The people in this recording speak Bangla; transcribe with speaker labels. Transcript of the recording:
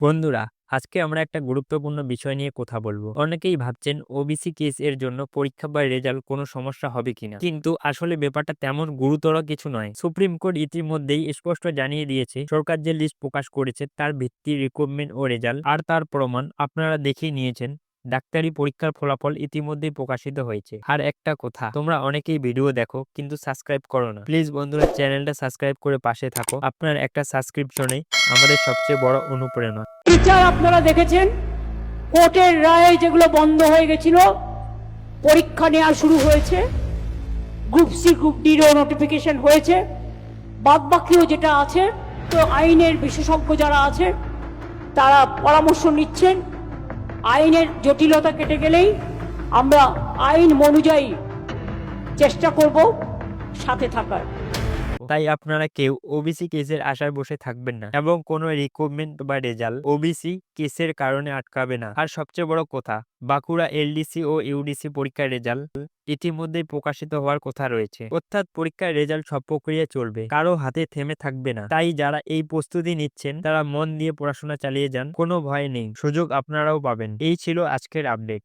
Speaker 1: বন্ধুরা, আজকে আমরা একটা গুরুত্বপূর্ণ বিষয় নিয়ে কথা বলব। অনেকেই ভাবছেন ওবিসি কেস এর জন্য পরীক্ষা বা রেজাল্ট কোনো সমস্যা হবে কিনা। কিন্তু আসলে ব্যাপারটা তেমন গুরুতর কিছু নয়। সুপ্রিম কোর্ট ইতিমধ্যেই স্পষ্ট জানিয়ে দিয়েছে, সরকার যে লিস্ট প্রকাশ করেছে তার ভিত্তি রিক্রুটমেন্ট ও রেজাল্ট আর তার প্রমাণ আপনারা দেখেই নিয়েছেন। ডাক্তারি পরীক্ষার ফলাফল ইতিমধ্যেই প্রকাশিত হয়েছে। আর একটা কথা, তোমরা অনেকেই ভিডিও দেখো কিন্তু সাবস্ক্রাইব করো না। প্লিজ বন্ধুরা চ্যানেলটা সাবস্ক্রাইব করে পাশে থাকো। আপনার একটা সাবস্ক্রিপশনে আমাদের সবচেয়ে বড় অনুপ্রেরণা।
Speaker 2: বিচার আপনারা দেখেছেন? কোর্টের রায়ে যেগুলো বন্ধ হয়ে গেছিল, পরীক্ষা নেওয়া শুরু হয়েছে গ্রুপ সি গ্রুপ ডিরও নোটিফিকেশন হয়েছে বাদ বাকিও যেটা আছে, তো আইনের বিশেষজ্ঞ যারা আছে, তারা পরামর্শ নিচ্ছেন। আইনের জটিলতা কেটে গেলেই আমরা আইন অনুযায়ী চেষ্টা করব সাথে থাকার।
Speaker 1: তাই আপনারা কেউ ওবিসি কেসের আশায় বসে থাকবেন না এবং কোনো রিক্রুটমেন্ট বা রেজাল্ট ওবিসি কেসের কারণে আটকাবে না। আর সবচেয়ে বড় কথা, বাঁকুড়া এলডিসি ও ইউডিসি পরীক্ষার রেজাল্ট ইতিমধ্যেই প্রকাশিত হওয়ার কথা রয়েছে। অর্থাৎ পরীক্ষার রেজাল্ট সব প্রক্রিয়া চলবে, কারও হাতে থেমে থাকবে না। তাই যারা এই প্রস্তুতি নিচ্ছেন, তারা মন দিয়ে পড়াশোনা চালিয়ে যান, কোনো ভয় নেই। সুযোগ আপনারাও পাবেন। এই ছিল আজকের আপডেট